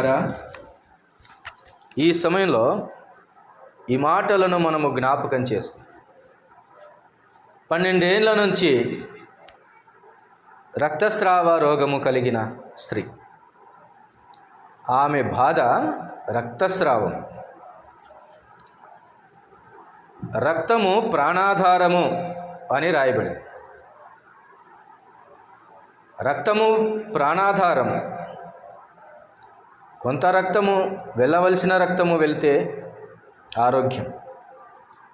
ప్రియులారా ఈ సమయంలో ఈ మాటలను మనము జ్ఞాపకం చేస్తాం. పన్నెండేళ్ళ నుంచి రక్తస్రావ రోగము కలిగిన స్త్రీ. ఆమె బాధ రక్తస్రావం. రక్తము ప్రాణాధారము అని రాయబడింది. రక్తము ప్రాణాధారము. కొంత రక్తము వెళ్ళవలసిన రక్తము వెళితే ఆరోగ్యం.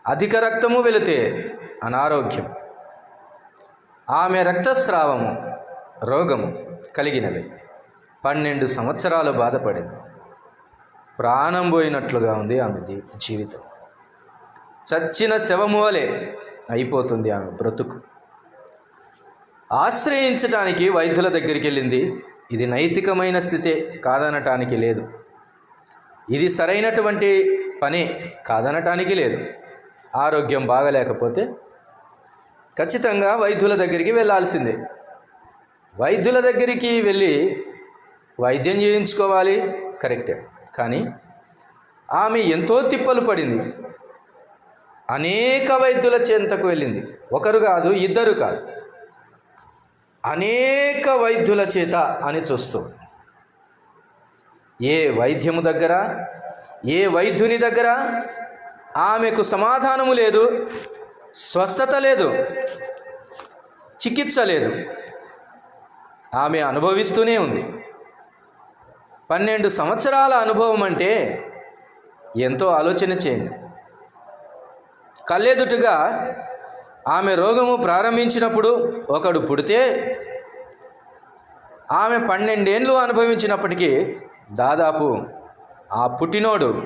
అధిక రక్తము వెళితే అనారోగ్యం. ఆమె రక్తస్రావము రోగము కలిగినది. పన్నెండు సంవత్సరాలు బాధపడింది. ప్రాణం పోయినట్లుగా ఉంది ఆమె జీవితం. చచ్చిన శవము వలె అయిపోతుంది ఆమె బ్రతుకు. ఆశ్రయించటానికి వైద్యుల దగ్గరికి వెళ్ళింది ఇది నైతికమైన స్థితే కాదనటానికి లేదు. ఇది సరైనటువంటి పనే కాదనటానికి లేదు. ఆరోగ్యం బాగలేకపోతే ఖచ్చితంగా వైద్యుల దగ్గరికి వెళ్ళాల్సిందే వైద్యుల దగ్గరికి వెళ్ళి వైద్యం చేయించుకోవాలి కరెక్టే. కానీ ఆమె ఎంతో తిప్పలు పడింది. అనేక వైద్యుల చెంతకు వెళ్ళింది. ఒకరు కాదు ఇద్దరు కాదు. అనేక వైద్యుల చేత అని చూస్తూ ఏ వైద్యము దగ్గర ఏ వైద్యుని దగ్గర ఆమెకు సమాధానము లేదు స్వస్థత లేదు చికిత్స లేదు. ఆమె అనుభవిస్తూనే ఉంది. పన్నెండు సంవత్సరాల అనుభవం అంటే ఎంతో ఆలోచన చేయండి. కళ్ళెదుటుగా ఆమె రోగము ప్రారంభించినప్పుడు ఒకడు పుడితే ఆమె పన్నెండేండ్లు అనుభవించినప్పటికీ దాదాపు ఆ పుట్టినోడు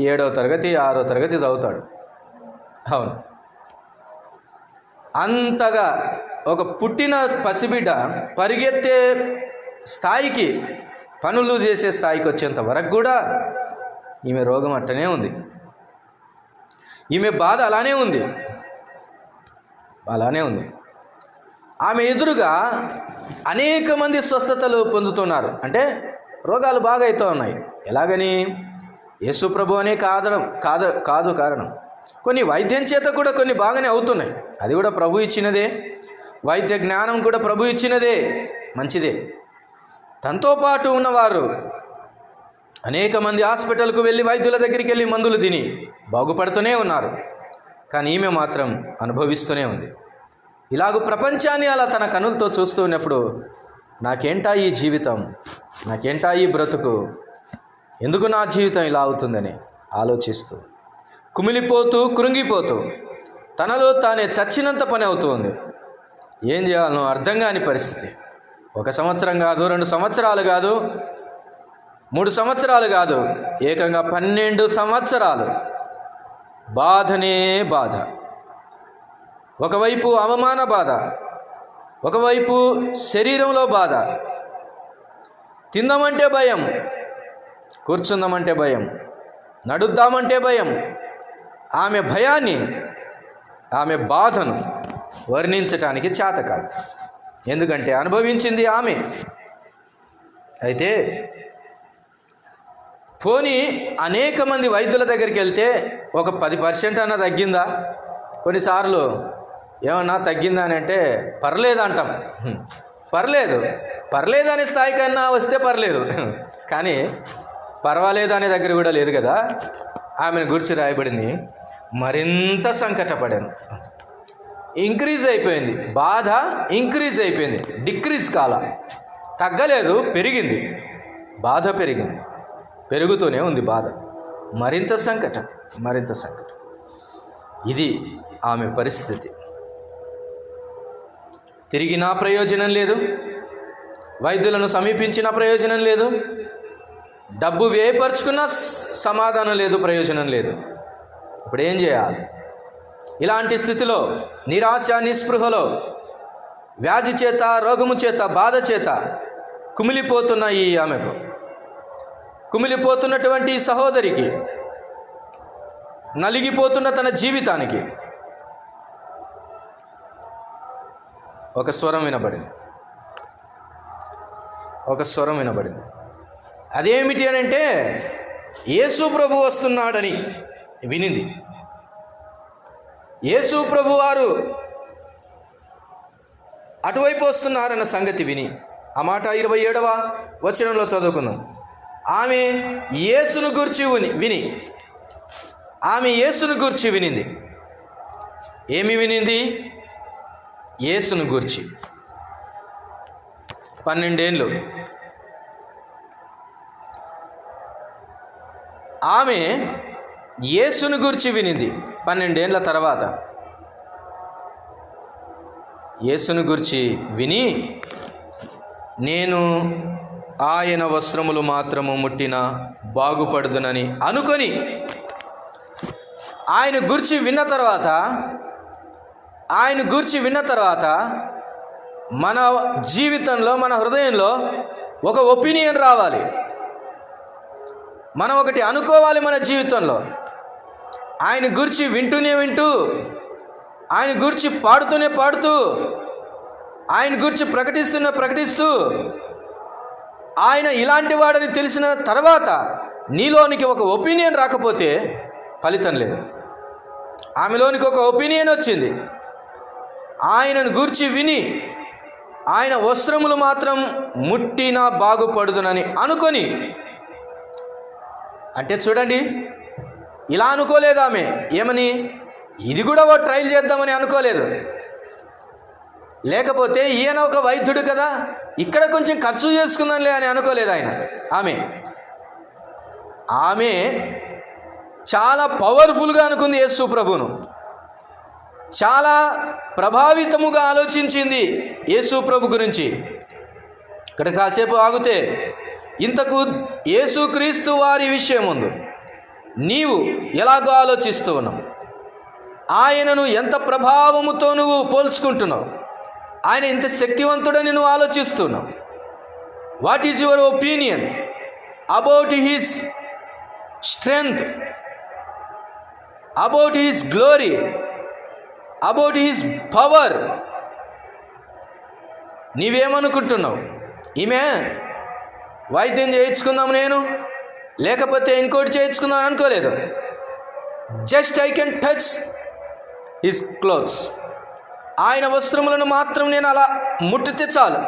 ఏడో తరగతి ఆరో తరగతి చదువుతాడు. అవును. అంతగా ఒక పుట్టిన పసిబిడ్డ పరిగెత్తే స్థాయికి పనులు చేసే స్థాయికి వచ్చేంత వరకు కూడా ఈమె రోగం అట్టనే ఉంది. ఈమె బాధ అలానే ఉంది. అలానే ఉంది. ఆమె ఎదురుగా అనేక మంది స్వస్థతలు పొందుతున్నారు. అంటే రోగాలు బాగా అవుతూ ఉన్నాయి. ఎలాగని? యేసు ప్రభు అనే కాదడం కాదు కాదు కారణం. కొన్ని వైద్యం చేత కూడా కొన్ని బాగానే అవుతున్నాయి. అది కూడా ప్రభు ఇచ్చినదే. వైద్య జ్ఞానం కూడా ప్రభు ఇచ్చినదే. మంచిదే. తనతో పాటు ఉన్నవారు అనేక మంది హాస్పిటల్కు వెళ్ళి వైద్యుల దగ్గరికి వెళ్ళి మందులు తిని బాగుపడుతూనే ఉన్నారు. కానీ ఈమె మాత్రం అనుభవిస్తూనే ఉంది. ఇలాగ ప్రపంచాన్ని అలా తన కనులతో చూస్తూ ఉన్నప్పుడు నాకేంటా ఈ జీవితం? నాకేంటా ఈ బ్రతుకు? ఎందుకు నా జీవితం ఇలా అవుతుందని ఆలోచిస్తూ కుమిలిపోతూ కృంగిపోతూ తనలో తానే చచ్చినంత పని అవుతుంది ఏం చేయాలనో అర్థం కాని పరిస్థితి. ఒక సంవత్సరం కాదు రెండు సంవత్సరాలు కాదు మూడు సంవత్సరాలు కాదు ఏకంగా పన్నెండు సంవత్సరాలు. బాధనే బాధ. ఒకవైపు అవమాన బాధ ఒకవైపు శరీరంలో బాధ. తిందామంటే భయం కూర్చుందామంటే భయం నడుద్దామంటే భయం. ఆమె భయాన్ని ఆమె బాధను వర్ణించటానికి చేత కాదు ఎందుకంటే అనుభవించింది ఆమె. అయితే పోనీ అనేక మంది వైద్యుల దగ్గరికి వెళ్తే ఒక పది పర్సెంట్ అన్నా తగ్గిందా? కొన్నిసార్లు ఏమన్నా తగ్గిందా అని అంటే పర్లేదు అంటాం పర్లేదు. పర్లేదు అనే స్థాయి కన్నా వస్తే పర్లేదు. కానీ పర్వాలేదు అనే దగ్గర కూడా లేదు కదా. ఆమెను గురించి రాయబడింది. మరింత సంకటపడాను. ఇంక్రీజ్ అయిపోయింది. బాధ ఇంక్రీజ్ అయిపోయింది. డిక్రీజ్ కాల. తగ్గలేదు పెరిగింది. బాధ పెరిగింది. పెరుగుతూనే ఉంది బాధ. మరింత సంకటం మరింత సంకటం. ఇది ఆమె పరిస్థితి. తిరిగినా ప్రయోజనం లేదు. వైద్యులను సమీపించిన ప్రయోజనం లేదు. డబ్బు వేయపరుచుకున్నా సమాధానం లేదు ప్రయోజనం లేదు. ఇప్పుడు ఏం చేయాలి? ఇలాంటి స్థితిలో నిరాశ నిస్పృహలో వ్యాధి చేత రోగము చేత బాధ చేత కుమిలిపోతున్న ఈ ఆమెకు కుమిలిపోతున్నటువంటి సహోదరికి నలిగిపోతున్న తన జీవితానికి ఒక స్వరం వినబడింది. ఒక స్వరం వినబడింది. అదేమిటి అని అంటే యేసు ప్రభు వస్తున్నాడని వినింది. యేసు ప్రభు వారు అటువైపు వస్తున్నారన్న సంగతి విని ఆ మాట ఇరవై ఏడవ వచనంలో చదువుకుందాం. ఆమె యేసును గురించి విని విని. ఆమె యేసును గూర్చి వినింది. ఏమి వినింది? యేసును గూర్చి. పన్నెండేళ్ళు ఆమె యేసును గూర్చి వినింది. పన్నెండేళ్ళ తర్వాత. యేసును గురించి విని నేను ఆయన వస్త్రములు మాత్రము ముట్టిన బాగుపడుదునని అనుకొని ఆయన గురించి విన్న తర్వాత ఆయన గురించి విన్న తర్వాత మన జీవితంలో మన హృదయంలో ఒక ఒపీనియన్ రావాలి. మనం ఒకటి అనుకోవాలి మన జీవితంలో. ఆయన గురించి వింటూనే వింటూ ఆయన గురించి పాడుతూనే పాడుతూ ఆయన గురించి ప్రకటిస్తూనే ప్రకటిస్తూ ఆయన ఇలాంటి వాడని తెలిసిన తర్వాత నీలోనికి ఒక ఒపీనియన్ రాకపోతే ఫలితం లేదు. ఆమెలోనికి ఒక ఒపీనియన్ వచ్చింది. ఆయనను గూర్చి విని ఆయన వస్త్రములు మాత్రం ముట్టినా బాగుపడుదునని అనుకొని అంటే చూడండి ఇలా అనుకోలేదు ఆమె. ఏమని? ఇది కూడా ఓ ట్రయల్ చేద్దామని అనుకోలేదు. లేకపోతే ఈయన ఒక వైద్యుడు కదా? ఇక్కడ కొంచెం ఖర్చు చేసుకుందాంలే అని అనుకోలేదు ఆయన. ఆమె. ఆమె చాలా పవర్ఫుల్గా అనుకుంది యేసు ప్రభును చాలా ప్రభావితముగా ఆలోచించింది యేసు ప్రభు గురించి. ఇక్కడ కాసేపు ఆగితే ఇంతకు యేసుక్రీస్తు వారి విషయం ఉంది. నీవు ఎలాగో ఆలోచిస్తూ ఉన్నావు? ఆయనను ఎంత ప్రభావముతో నువ్వు పోల్చుకుంటున్నావు? ఆయన ఇంత శక్తివంతుడని నువ్వు ఆలోచిస్తున్నావు. What is your opinion about his strength about his glory about his power నీవేమనుకుంటున్నావు? ఈమె వైద్యం చేయించుకుందాం నేను లేకపోతే ఇంకోటి చేయించుకుందాం అనుకోలేదు. Just I can touch his clothes ఆయన వస్త్రములను మాత్రం నేను అలా ముట్టితే చాలు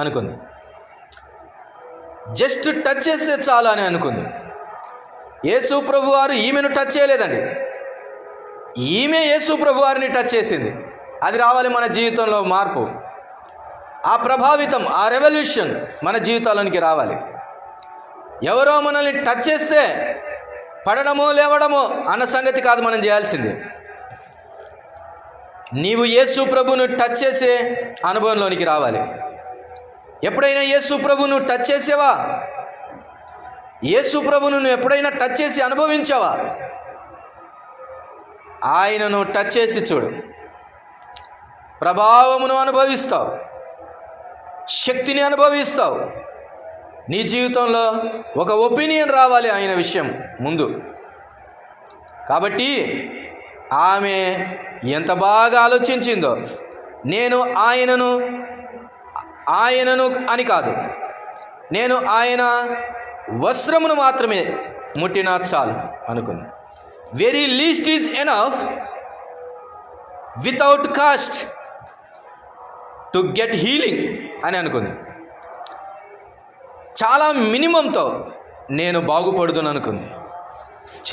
అనుకుంది. జస్ట్ టచ్ చేస్తే చాలు అని అనుకుంది. యేసు ప్రభు వారు ఈమెను టచ్ చేయలేదండి. ఈమె యేసు ప్రభు వారిని టచ్ చేసింది. అది రావాలి మన జీవితంలో మార్పు. ఆ ప్రభావితం ఆ రెవల్యూషన్ మన జీవితాలోనికి రావాలి. ఎవరో మనల్ని టచ్ చేస్తే పడడమో లేవడమో అన్న సంగతి కాదు మనం చేయాల్సింది. నీవు యేసు ప్రభును టచ్ చేసే అనుభవంలోనికి రావాలి. ఎప్పుడైనా యేసు ప్రభును టచ్ చేసేవా? యేసు ప్రభును నువ్వు ఎప్పుడైనా టచ్ చేసి అనుభవించావా? ఆయనను టచ్ చేసి చూడు. ప్రభావమును అనుభవిస్తావు. శక్తిని అనుభవిస్తావు. నీ జీవితంలో ఒక ఒపీనియన్ రావాలి ఆయన విషయం ముందు. కాబట్టి ఆమె ఎంత బాగా ఆలోచించిందో. నేను ఆయనను ఆయనను అని కాదు. నేను ఆయన వస్త్రమును మాత్రమే ముట్టినా చాలు అనుకుంది. Very least is enough without cost to get healing అని అనుకుంది. చాలా మినిమంతో నేను బాగుపడుదును అనుకుంది.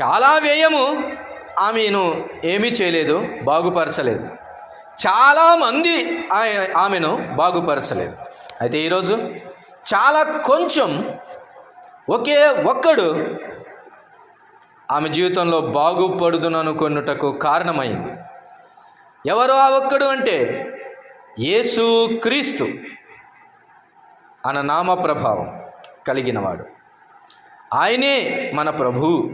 చాలా వ్యయము ఆమెను ఏమీ చేయలేదు బాగుపరచలేదు. చాలామంది ఆయ- ఆమెను బాగుపరచలేదు. అయితే ఈరోజు చాలా కొంచెం ఒకే ఒక్కడు ఆమె జీవితంలో బాగుపడుదుననుకొనుటకు కారణమైంది. ఎవరు ఆ ఒక్కడు అంటే యేసు క్రీస్తు అన్న నామ ప్రభావం కలిగినవాడు. ఆయనే మన ప్రభువు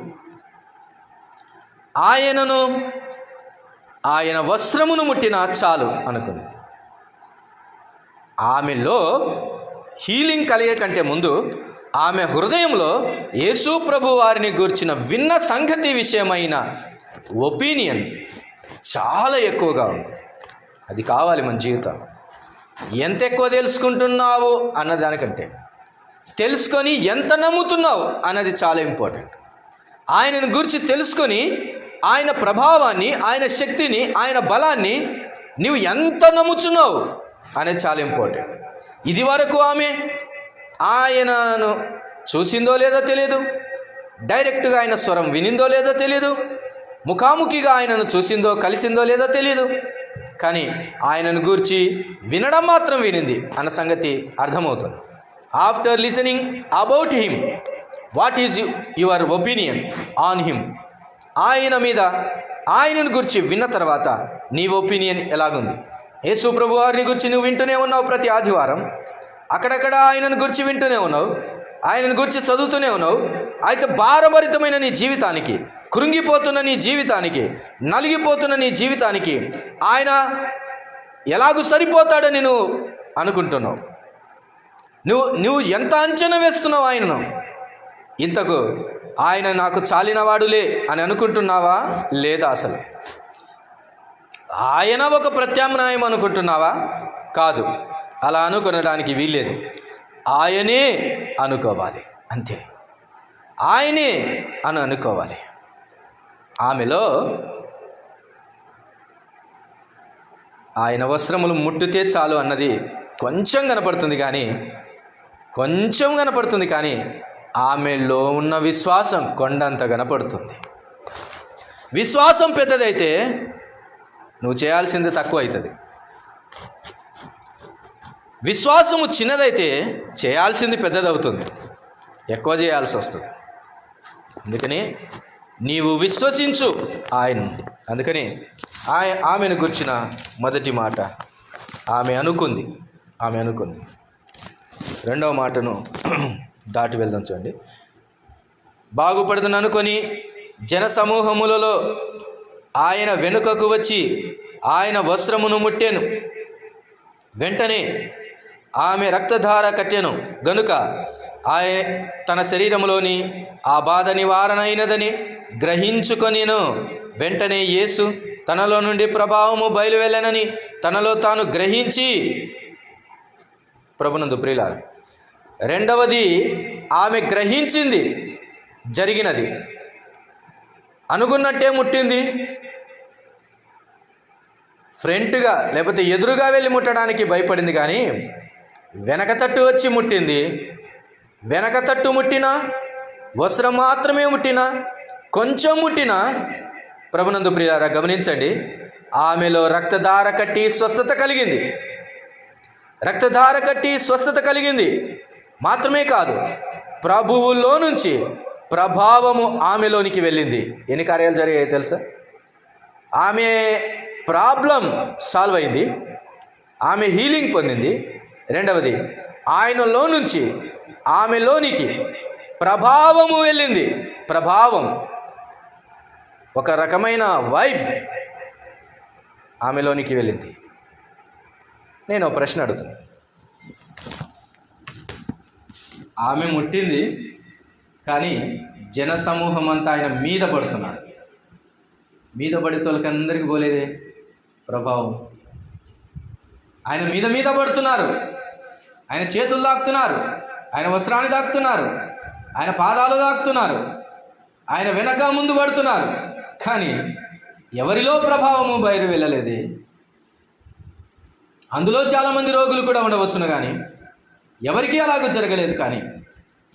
ఆయనను ఆయన వస్త్రమును ముట్టిన చాలు అనుకుంది. ఆమెలో హీలింగ్ కలిగే కంటే ముందు ఆమె హృదయంలో యేసు ప్రభు వారిని గూర్చిన విన్న సంగతి విషయమైన ఒపీనియన్ చాలా ఎక్కువగా ఉంది. అది కావాలి మన జీవితం. ఎంత ఎక్కువ తెలుసుకుంటున్నావు అన్నదానికంటే తెలుసుకొని ఎంత నమ్ముతున్నావు అన్నది చాలా ఇంపార్టెంట్. ఆయనను గురించి తెలుసుకొని ఆయన ప్రభావాన్ని ఆయన శక్తిని ఆయన బలాన్ని నువ్వు ఎంత నమ్ముచున్నావు అనేది చాలా ఇంపార్టెంట్. ఇది వరకు ఆమె ఆయనను చూసిందో లేదో తెలియదు డైరెక్ట్గా ఆయన స్వరం వినిందో లేదో తెలియదు ముఖాముఖిగా ఆయనను చూసిందో కలిసిందో లేదో తెలియదు కానీ ఆయనను గూర్చి వినడం మాత్రం వినింది అన్న సంగతి అర్థమవుతుంది. After listening about him what is your opinion on him? ఆయన మీద ఆయనను గురించి విన్న తర్వాత నీ ఒపీనియన్ ఎలాగుంది? యేసు ప్రభు వారిని గురించి నువ్వు వింటూనే ఉన్నావు ప్రతి ఆదివారం. అక్కడక్కడ ఆయనను గురించి వింటూనే ఉన్నావు. ఆయనను గురించి చదువుతూనే ఉన్నావు. అయితే భారభరితమైన నీ జీవితానికి కృంగిపోతున్న నీ జీవితానికి నలిగిపోతున్న నీ జీవితానికి ఆయన ఎలాగూ సరిపోతాడని నువ్వు అనుకుంటున్నావు? నువ్వు నువ్వు ఎంత అంచనా వేస్తున్నావు ఆయనను? ఇంతకు ఆయన నాకు చాలినవాడులే అని అనుకుంటున్నావా? లేదా అసలు? ఆయన ఒక ప్రత్యామ్నాయం అనుకుంటున్నావా? కాదు. అలా అనుకునడానికి వీల్లేదు. ఆయనే అనుకోవాలి. అంతే. ఆయనే అని అనుకోవాలి. ఆమెలో ఆయన వస్త్రములు ముట్టితే చాలు అన్నది కొంచెం కనపడుతుంది కానీ కొంచెం కనపడుతుంది కానీ ఆమెలో ఉన్న విశ్వాసం కొండంత కనపడుతుంది. విశ్వాసం పెద్దదైతే నువ్వు చేయాల్సింది తక్కువ అవుతుంది విశ్వాసము చిన్నదైతే చేయాల్సింది పెద్దదవుతుంది. ఎక్కువ చేయాల్సి వస్తుంది. అందుకని నీవు విశ్వసించు ఆయన. అందుకని ఆయ ఆమెను గుర్చిన మొదటి మాట ఆమె అనుకుంది. ఆమె అనుకుంది. రెండవ మాటను దాటి వెళ్దాం చూడండి. బాగుపడదని అనుకొని జన సమూహములలో ఆయన వెనుకకు వచ్చి ఆయన వస్త్రమును ముట్టెను. వెంటనే ఆమె రక్తధార కట్టెను. గనుక ఆయ తన శరీరములోని ఆ బాధ నివారణ అయినదని గ్రహించుకొనిను. వెంటనే యేసు తనలో నుండి ప్రభావము బయలువెళ్ళనని తనలో తాను గ్రహించి ప్రభునందు ప్రియుల రెండవది ఆమె గ్రహించింది జరిగినది. అనుకున్నట్టే ముట్టింది. ఫ్రంట్గా లేకపోతే ఎదురుగా వెళ్ళి ముట్టడానికి భయపడింది కానీ వెనక తట్టు వచ్చి ముట్టింది. వెనక తట్టు ముట్టినా వస్త్రం మాత్రమే ముట్టినా కొంచెం ముట్టినా ప్రభునందు ప్రియారా గమనించండి. ఆమెలో రక్తధార కట్టి స్వస్థత కలిగింది. రక్తధార కట్టి స్వస్థత కలిగింది. మాత్రమే కాదు ప్రభువులో నుంచి ప్రభావము ఆమెలోనికి వెళ్ళింది. ఎన్ని కార్యాలు జరిగాయి తెలుసా? ఆమె ప్రాబ్లం సాల్వ్ అయింది. ఆమె హీలింగ్ పొందింది. రెండవది ఆయనలో నుంచి ఆమెలోనికి ప్రభావము వెళ్ళింది. ప్రభావం ఒక రకమైన వైబ్ ఆమెలోనికి వెళ్ళింది. నేను ఒక ప్రశ్న అడుగుతున్నాను ఆమె ముట్టింది కానీ జన సమూహం అంతా ఆయన మీద పడుతున్నారు. మీద పడితే వాళ్ళకందరికీ పోలేదే ప్రభావం. ఆయన మీద మీద పడుతున్నారు. ఆయన చేతులు దాక్కుతున్నారు. ఆయన వస్త్రాన్ని దాక్కుతున్నారు. ఆయన పాదాలు దాక్కుతున్నారు. ఆయన వెనక ముందు పడుతున్నారు. కానీ ఎవరిలో ప్రభావము బయలు వెళ్ళలేదే? అందులో చాలామంది రోగులు కూడా ఉండవచ్చును కానీ ఎవరికీ అలాగూ జరగలేదు కానీ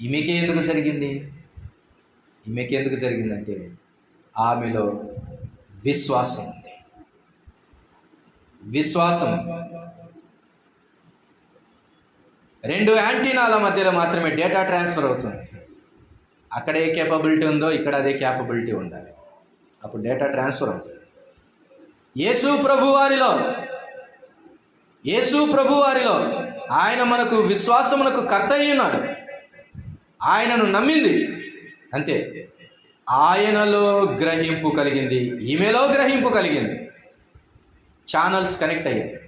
ఈమెకి ఎందుకు జరిగింది? ఈమెకి ఎందుకు జరిగిందంటే ఆమెలో విశ్వాసం ఉంది. విశ్వాసం రెండు యాంటీనాల మధ్యలో మాత్రమే డేటా ట్రాన్స్ఫర్ అవుతుంది. అక్కడ ఏ కేపబిలిటీ ఉందో ఇక్కడ అదే క్యాపబిలిటీ ఉండాలి. అప్పుడు డేటా ట్రాన్స్ఫర్ అవుతుంది. యేసు ప్రభువారిలో యేసు ప్రభువారిలో వారిలో ఆయన మనకు విశ్వాసమునకు కర్త ఉన్నాడు. ఆయనను నమ్మింది. అంతే. ఆయనలో గ్రహింపు కలిగింది. ఈమెలో గ్రహింపు కలిగింది. ఛానల్స్ కనెక్ట్ అయ్యాయి.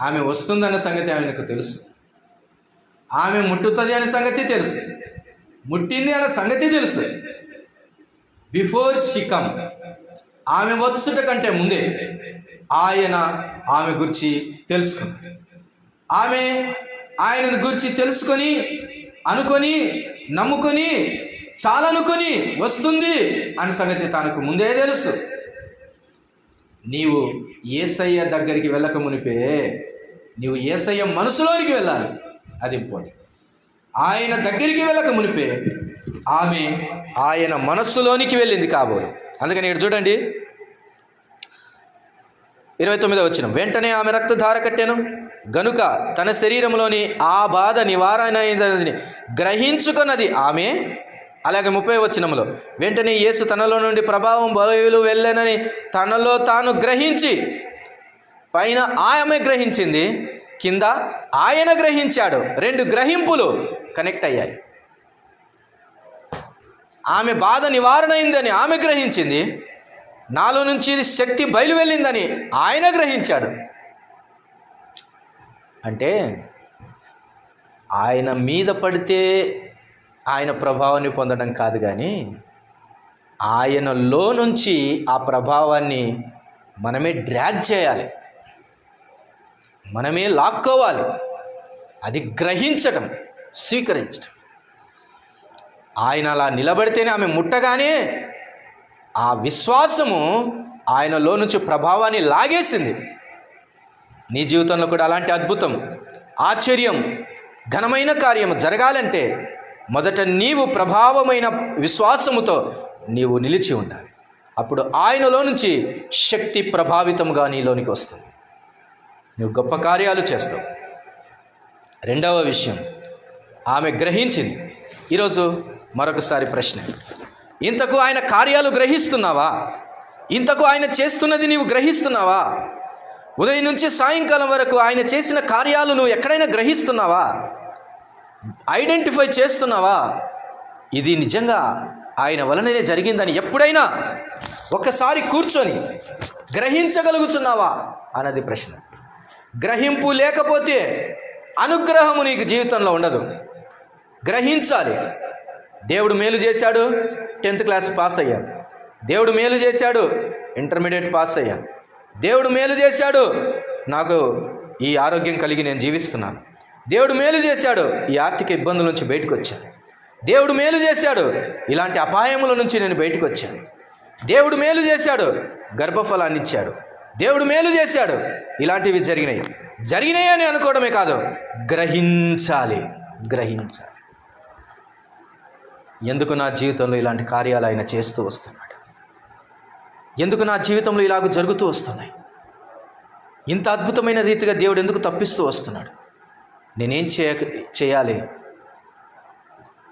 ఆమె వస్తుందన్న సంగతి ఆమెకు తెలుసు. ఆమె ముట్టుతుంది అనే సంగతి తెలుసు. ముట్టింది అనే సంగతి తెలుసు. బిఫోర్ షికమ్ ఆమె వచ్చుట కంటే ముందే ఆయన ఆమె గురించి తెలుసుకుంది. ఆమె ఆయనను గురించి తెలుసుకొని అనుకొని నమ్ముకొని చాలనుకొని వస్తుంది అని సంగతి తనకు ముందే తెలుసు. నీవు ఏసయ్య దగ్గరికి వెళ్ళక మునిపే నీవు ఏసయ్య మనసులోనికి వెళ్ళాలి. అది ఇంపార్టెంట్. ఆయన దగ్గరికి వెళ్ళక మునిపే ఆమె ఆయన మనస్సులోనికి వెళ్ళింది కాబోలు అందుకని ఇక్కడ చూడండి. ఇరవై తొమ్మిదో వచ్చిన వెంటనే ఆమె రక్తధార కట్టాను గనుక తన శరీరంలోని ఆ బాధ నివారణ అయిందని గ్రహించుకున్నది. ఆమె. అలాగే ముప్పై వచ్చినములో వెంటనే యేసు తనలో నుండి ప్రభావం బయలు వెళ్ళనని తనలో తాను గ్రహించి పైన ఆమె గ్రహించింది కింద ఆయన గ్రహించాడు. రెండు గ్రహింపులు కనెక్ట్ అయ్యాయి. ఆమె బాధ నివారణ అయిందని ఆమె గ్రహించింది. నాలో నుంచి శక్తి బయలు వెళ్ళిందని ఆయన గ్రహించాడు. అంటే ఆయన మీద పడితే ఆయన ప్రభావాన్ని పొందడం కాదు కానీ ఆయనలో నుంచి ఆ ప్రభావాన్ని మనమే డ్రాగ్ చేయాలి. మనమే లాక్కోవాలి. అది గ్రహించటం స్వీకరించటం. ఆయన అలా నిలబడితేనే ఆమె ముట్టగానే ఆ విశ్వాసము ఆయనలో నుంచి ప్రభావాన్ని లాగేసింది. నీ జీవితంలో కూడా అలాంటి అద్భుతం ఆశ్చర్యం ఘనమైన కార్యం జరగాలంటే మొదట నీవు ప్రభావమైన విశ్వాసముతో నీవు నిలిచి ఉండాలి. అప్పుడు ఆయనలో నుంచి శక్తి ప్రభావితంగా నీలోనికి వస్తుంది. నువ్వు గొప్ప కార్యాలు చేస్తావు. రెండవ విషయం ఆమె గ్రహించింది. ఈరోజు మరొకసారి ప్రశ్న. ఇంతకు ఆయన కార్యాలు గ్రహిస్తున్నావా? ఇంతకు ఆయన చేస్తున్నది నీవు గ్రహిస్తున్నావా? ఉదయం నుంచి సాయంకాలం వరకు ఆయన చేసిన కార్యాలు నువ్వు ఎక్కడైనా గ్రహిస్తున్నావా? ఐడెంటిఫై చేస్తున్నావా? ఇది నిజంగా ఆయన వలననే జరిగిందని ఎప్పుడైనా ఒక్కసారి కూర్చొని గ్రహించగలుగుతున్నావా? అన్నది ప్రశ్న. గ్రహింపు లేకపోతే అనుగ్రహము నీకు జీవితంలో ఉండదు. గ్రహించాలి. దేవుడు మేలు చేశాడు టెన్త్ క్లాస్ పాస్ అయ్యాను దేవుడు మేలు చేశాడు ఇంటర్మీడియట్ పాస్ అయ్యాను దేవుడు మేలు చేశాడు. నాకు ఈ ఆరోగ్యం కలిగి నేను జీవిస్తున్నాను. దేవుడు మేలు చేశాడు. ఈ ఆర్థిక ఇబ్బందుల నుంచి బయటకు వచ్చాను. దేవుడు మేలు చేశాడు. ఇలాంటి అపాయముల నుంచి నేను బయటకు వచ్చాను. దేవుడు మేలు చేశాడు. గర్భఫలాన్ని ఇచ్చాడు. దేవుడు మేలు చేశాడు. ఇలాంటివి జరిగినాయి. జరిగినాయి అని అనుకోవడమే కాదు. గ్రహించాలి. గ్రహించాలి. ఎందుకు నా జీవితంలో ఇలాంటి కార్యాలు ఆయన చేస్తూ వస్తున్నాడు? ఎందుకు నా జీవితంలో ఇలాగ జరుగుతూ వస్తున్నాయి? ఇంత అద్భుతమైన రీతిగా దేవుడు ఎందుకు తప్పిస్తూ వస్తున్నాడు? నేనేం చేయ చేయాలి?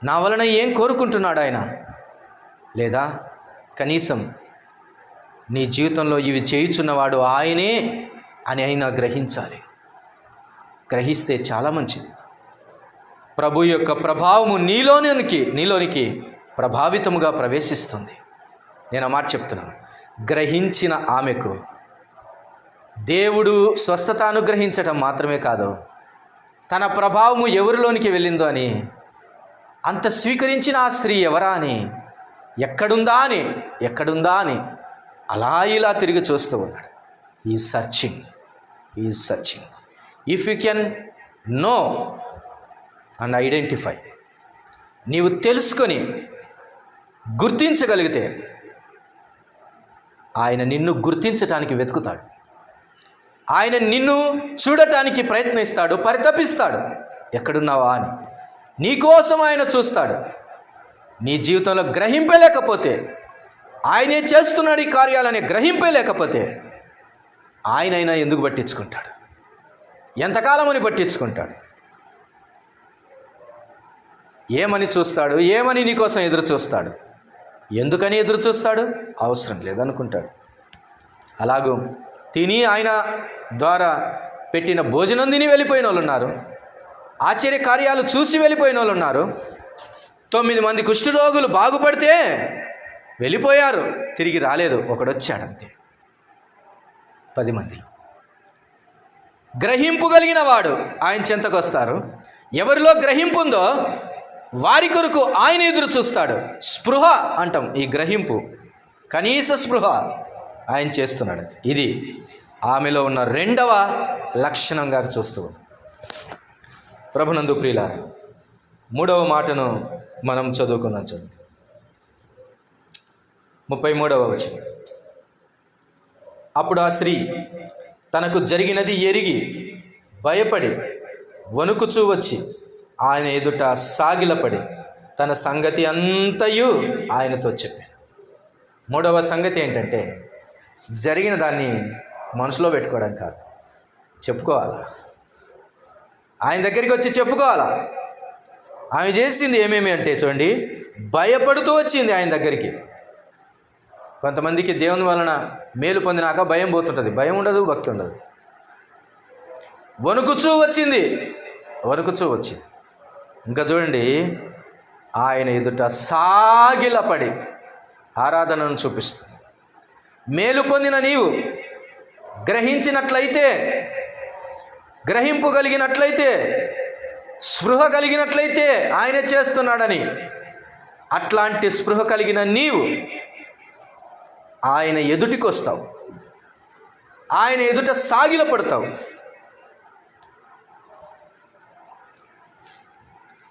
నా వలన ఏం కోరుకుంటున్నాడు ఆయన? లేదా కనీసం నీ జీవితంలో ఇవి చేయుచున్నవాడు ఆయనే అని అయినా గ్రహించాలి. గ్రహిస్తే చాలా మంచిది. ప్రభు యొక్క ప్రభావము నీలోనికి నీలోనికి ప్రభావితముగా ప్రవేశిస్తుంది. నేను ఆ మాట చెప్తున్నాను. గ్రహించిన ఆమెకు. దేవుడు స్వస్థత అనుగ్రహించటం మాత్రమే కాదు తన ప్రభావము ఎవరిలోనికి వెళ్ళిందో అని అంత స్వీకరించిన ఆ స్త్రీ ఎవరా అని ఎక్కడుందా అని ఎక్కడుందా అని అలా ఇలా తిరిగి చూస్తూ ఉన్నాడు. ఈ సర్చింగ్ ఈ searching if you can know and identify నీవు తెలుసుకొని గుర్తించగలిగితే ఆయన నిన్ను గుర్తించటానికి వెతుకుతాడు. ఆయన నిన్ను చూడటానికి ప్రయత్నిస్తాడు పరితపిస్తాడు. ఎక్కడున్నావా అని. నీకోసం ఆయన చూస్తాడు. నీ జీవితంలో గ్రహింపలేకపోతే ఆయనే చేస్తున్నాడు ఈ కార్యాలని గ్రహింపలేకపోతే ఆయనైనా ఎందుకు పట్టించుకుంటాడు? ఎంతకాలమని పట్టించుకుంటాడు? ఏమని చూస్తాడు? ఏమని నీకోసం ఎదురు చూస్తాడు? ఎందుకని ఎదురు చూస్తాడు అవసరం లేదనుకుంటాడు. అలాగూ తిని ఆయన ద్వారా పెట్టిన భోజనం తిని వెళ్ళిపోయిన వాళ్ళు ఉన్నారు. ఆశ్చర్య కార్యాలు చూసి వెళ్ళిపోయిన వాళ్ళు ఉన్నారు. తొమ్మిది మంది కుష్ఠరోగులు బాగుపడితే వెళ్ళిపోయారు. తిరిగి రాలేదు. ఒకడొచ్చాడంతే. పది మంది. గ్రహింపు కలిగిన వాడు ఆయన చెంతకు వస్తారు ఎవరిలో గ్రహింపు ఉందో వారి కొరకు ఆయన ఎదురు చూస్తాడు. స్పృహ అంటాం ఈ గ్రహింపు. కనీస స్పృహ ఆయన చేస్తున్నాడు. ఇది ఆమెలో ఉన్న రెండవ లక్షణంగా చూస్తూ ప్రభునందు ప్రియుల మూడవ మాటను మనం చదువుకున్నాం చదువు ముప్పై మూడవ వచనం. అప్పుడు ఆ స్త్రీ తనకు జరిగినది ఎరిగి భయపడి వణుకుచూ వచ్చి ఆయన ఎదుట సాగిలపడి తన సంగతి అంతయు ఆయనతో చెప్పాను. మూడవ సంగతి ఏంటంటే జరిగిన దాన్ని మనసులో పెట్టుకోవడం కాదు. చెప్పుకోవాలా? ఆయన దగ్గరికి వచ్చి చెప్పుకోవాలా? ఆమె చేసింది ఏమేమి అంటే చూడండి భయపడుతూ వచ్చింది ఆయన దగ్గరికి. కొంతమందికి దేవుని వలన మేలు పొందినాక భయం పోతుంటుంది. భయం ఉండదు భక్తి ఉండదు. వణుకుచూ వచ్చింది. వణుకుచూ వచ్చింది. ఇంకా చూడండి ఆయన ఎదుట సాగిలపడి ఆరాధనను చూపిస్తుంది. మేలు పొందిన నీవు గ్రహించినట్లయితే గ్రహింపు కలిగినట్లయితే స్పృహ కలిగినట్లయితే ఆయన చేస్తున్నాడని అట్లాంటి స్పృహ కలిగిన నీవు ఆయన ఎదుటికి వస్తావు ఆయన ఎదుట సాగిల పడతావు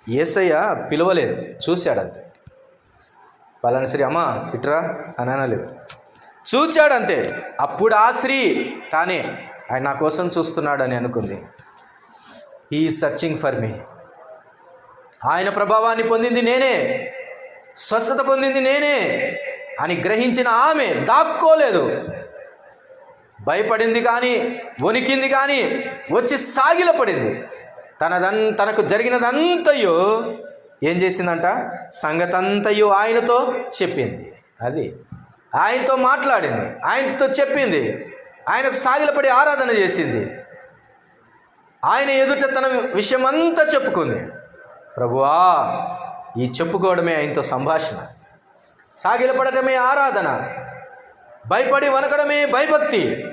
ఏసయ్య పిలవలేదు చూశాడంతే. వాళ్ళని శ్రీ అమ్మ ఇట్రా అని అనలేదు. చూచాడంతే. అప్పుడు ఆ శ్రీ తానే ఆయన నా కోసం చూస్తున్నాడని అనుకుంది. ఈ సర్చింగ్ ఫర్ మీ ఆయన ప్రభావాన్ని పొందింది నేనే. స్వస్థత పొందింది నేనే. అని గ్రహించిన ఆమె దాక్కోలేదు. భయపడింది కానీ వణికింది కానీ వచ్చి సాగిలపడింది. తనదన్ తనకు జరిగినదంతయు ఏం చేసిందంట? సంగతంతయు ఆయనతో చెప్పింది. అది ఆయనతో మాట్లాడింది. ఆయనతో చెప్పింది. ఆయనకు సాగిలపడి ఆరాధన చేసింది. ఆయన ఎదుట తన విషయమంతా చెప్పుకుంది. ప్రభువా ఈ చెప్పుకోవడమే ఆయనతో సంభాషణ. సాగిలపడటమే ఆరాధన. భయపడి వనకడమే భయభక్తి.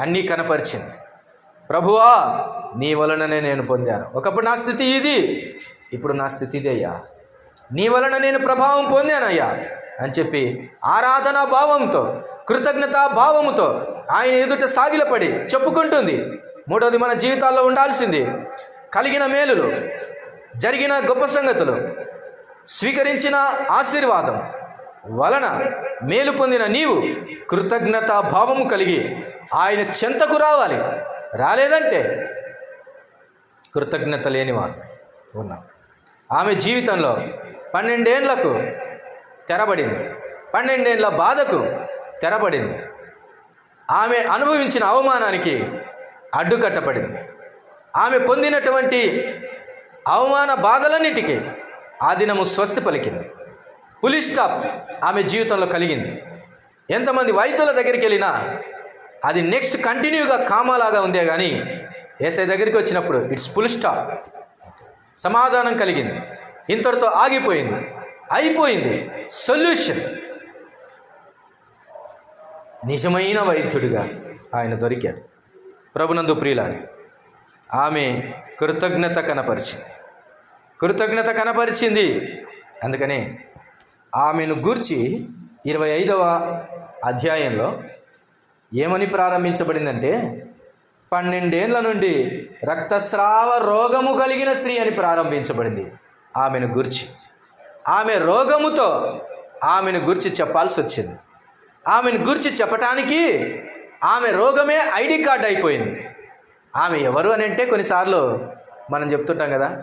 అన్నీ కనపరిచింది. ప్రభువా నీ వలననే నేను పొందాను. ఒకప్పుడు నా స్థితి ఇది ఇప్పుడు నా స్థితి ఇది అయ్యా. నీ వలన నేను ప్రభావం పొందానయ్యా అని చెప్పి ఆరాధనా భావంతో కృతజ్ఞతా భావముతో ఆయన ఎదుట సాగిలపడి చెప్పుకుంటుంది. మూడవది మన జీవితాల్లో ఉండాల్సింది కలిగిన మేలులు జరిగిన గొప్ప సంగతులు స్వీకరించిన ఆశీర్వాదం వలన మేలు పొందిన నీవు కృతజ్ఞతా భావము కలిగి ఆయన చెంతకు రావాలి. రాలేదంటే కృతజ్ఞత లేనివారు ఉన్నాం. ఆమె జీవితంలో పన్నెండేండ్లకు తెరబడింది. పన్నెండేండ్ల బాధకు తెరబడింది. ఆమె అనుభవించిన అవమానానికి అడ్డుకట్టబడింది. ఆమె పొందినటువంటి అవమాన బాధలన్నిటికీ ఆ దినము స్వస్తి పలికింది. పులి స్టాప్ ఆమె జీవితంలో కలిగింది. ఎంతమంది వైద్యుల దగ్గరికి వెళ్ళినా అది నెక్స్ట్ కంటిన్యూగా కామాలాగా ఉందే కానీ ఏసై దగ్గరికి వచ్చినప్పుడు ఇట్స్ ఫుల్ స్టాప్. సమాధానం కలిగింది. ఇంతటితో ఆగిపోయింది. అయిపోయింది. సొల్యూషన్. నిజమైన వైద్యుడిగా ఆయన దొరికాడు. ప్రభునందు ప్రియులాడు ఆమె కృతజ్ఞత కనపరిచింది. కృతజ్ఞత కనపరిచింది. అందుకనే ఆమెను గూర్చి ఇరవై ఐదవ అధ్యాయంలో ఏమని ప్రారంభించబడిందంటే పన్నెండేండ్ల నుండి రక్తస్రావ రోగము కలిగిన స్త్రీ అని ప్రారంభించబడింది. ఆమెను గుర్చి ఆమె రోగముతో ఆమెను గురించి చెప్పాల్సి వచ్చింది. ఆమెను గురించి చెప్పటానికి ఆమె రోగమే ఐడి కార్డ్ అయిపోయింది. ఆమె ఎవరు అని అంటే కొన్నిసార్లు మనం చెప్తుంటాం కదా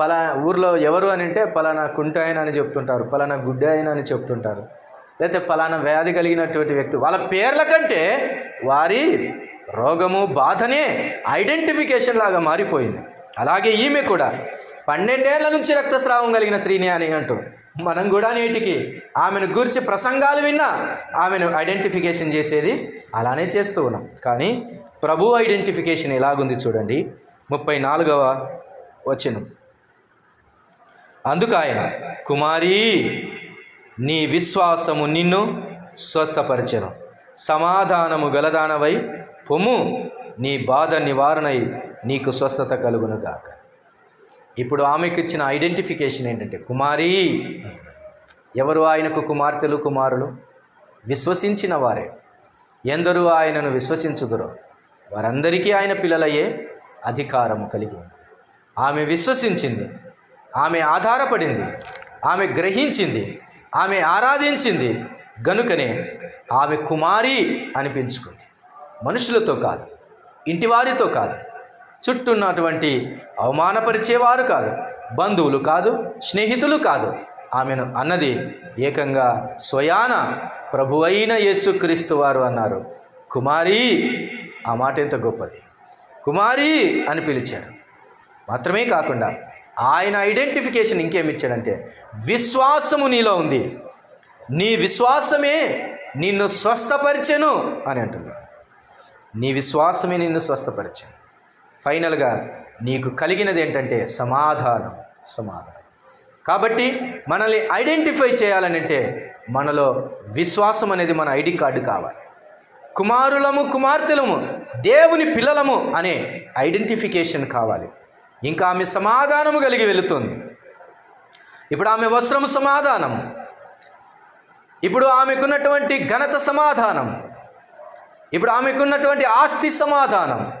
పలా ఊర్లో ఎవరు అని అంటే పలానా కుంట ఆయన అని చెప్తుంటారు పలానా గుడ్డ ఆయన అని చెప్తుంటారు. లేకపోతే పలానా వ్యాధి కలిగినటువంటి వ్యక్తి వాళ్ళ పేర్ల కంటే వారి రోగము బాధనే ఐడెంటిఫికేషన్ లాగా మారిపోయింది. అలాగే ఈమె కూడా పన్నెండేళ్ళ నుంచి రక్తస్రావం కలిగిన స్త్రీని అని అంటూ మనం కూడా నేటికి ఆమెను గూర్చి ప్రసంగాలు విన్నా ఆమెను ఐడెంటిఫికేషన్ చేసేది అలానే చేస్తూ ఉన్నాం. కానీ ప్రభు ఐడెంటిఫికేషన్ ఎలాగుంది చూడండి. ముప్పై నాలుగవ వచనం. అందుకు ఆయన కుమారీ నీ విశ్వాసము నిన్ను స్వస్థపరచను. సమాధానము గలదానవై పొమ్ము నీ బాధ నివారణై నీకు స్వస్థత కలుగునుగాక. ఇప్పుడు ఆమెకు ఇచ్చిన ఐడెంటిఫికేషన్ ఏంటంటే కుమారి! ఎవరు ఆయనకు కుమార్తెలు కుమారులు? విశ్వసించిన వారే. ఎందరూ ఆయనను విశ్వసించుదురో? వారందరికీ ఆయన పిల్లలయ్యే అధికారము కలిగి ఉంది. ఆమె విశ్వసించింది. ఆమె ఆధారపడింది. ఆమె గ్రహించింది. ఆమె ఆరాధించింది. గనుకనే ఆమె కుమారి అనిపించుకుంది మనుషులతో కాదు ఇంటివారితో కాదు చుట్టూ ఉన్నటువంటి అవమానపరిచేవారు కాదు బంధువులు కాదు స్నేహితులు కాదు. ఆమెను అన్నది ఏకంగా స్వయాన ప్రభువైన యేసుక్రీస్తు వారు అన్నారు. కుమారి ఆ మాట ఎంత గొప్పది. కుమారి అని పిలిచాడు మాత్రమే కాకుండా ఆయన ఐడెంటిఫికేషన్ ఇంకేమిచ్చాడంటే విశ్వాసము నీలో ఉంది. నీ విశ్వాసమే నిన్ను స్వస్థపరిచెను అని అంటున్నాడు. నీ విశ్వాసమే నిన్ను స్వస్థపరిచాను ఫైనల్గా నీకు కలిగినది ఏంటంటే సమాధానం సమాధానం. కాబట్టి మనల్ని ఐడెంటిఫై చేయాలనంటే మనలో విశ్వాసం అనేది మన ఐడి కార్డు కావాలి. కుమారులము కుమార్తెలము దేవుని పిల్లలము అనే ఐడెంటిఫికేషన్ కావాలి. ఇంకా ఆమె సమాధానము కలిగి వెళుతుంది. ఇప్పుడు ఆమె వస్త్రము సమాధానం. ఇప్పుడు ఆమెకున్నటువంటి ఘనత సమాధానం. ఇప్పుడు ఆమెకున్నటువంటి ఆస్తి సమాధానం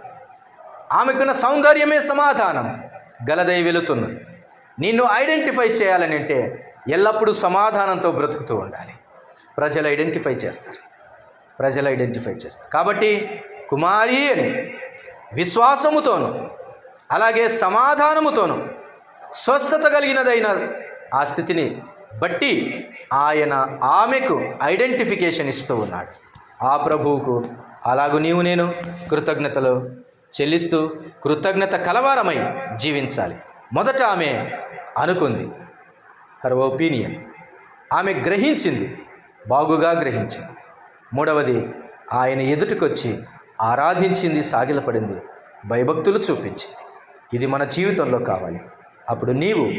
ఆమెకున్న సౌందర్యమే సమాధానం. గలదై వెళుతున్నది నిన్ను ఐడెంటిఫై చేయాలని అంటే ఎల్లప్పుడూ సమాధానంతో బ్రతుకుతూ ఉండాలి. ప్రజలు ఐడెంటిఫై చేస్తారు. ప్రజలు ఐడెంటిఫై చేస్తారు. కాబట్టి కుమారి అని విశ్వాసముతోను అలాగే సమాధానముతోను స్వస్థత కలిగినదైన ఆ స్థితిని బట్టి ఆయన ఆమెకు ఐడెంటిఫికేషన్ ఇస్తూ ఉన్నాడు. ఆ ప్రభువుకు అలాగూ నీవు నేను కృతజ్ఞతలు చెల్లిస్తూ కృతజ్ఞత కలవారమై జీవించాలి. మొదట ఆమె అనుకుంది హర్ ఒపీనియన్. ఆమె గ్రహించింది బాగుగా గ్రహించింది. మూడవది ఆయన ఎదుటికొచ్చి ఆరాధించింది సాగిలపడింది భయభక్తులు చూపించింది. ఇది మన జీవితంలో కావాలి. అప్పుడు నీవు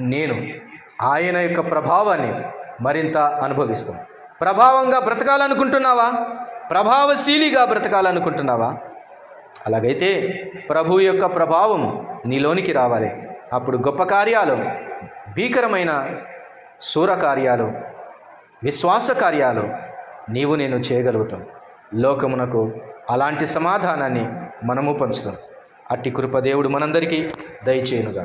నేను ఆయన యొక్క ప్రభావాన్ని మరింత అనుభవిస్తాం. ప్రభావంగా బ్రతకాలనుకుంటున్నావా? ప్రభావశీలిగా బ్రతకాలనుకుంటున్నావా? అలాగైతే ప్రభు యొక్క ప్రభావం నీలోనికి రావాలి. అప్పుడు గొప్ప కార్యాలు భీకరమైన శూర కార్యాలు విశ్వాస కార్యాలు నీవు నేను చేయగలుగుతాం. లోకమునకు అలాంటి సమాధానాన్ని మనము పంచుతాం. అట్టి కృపదేవుడు మనందరికీ దయచేయునుగా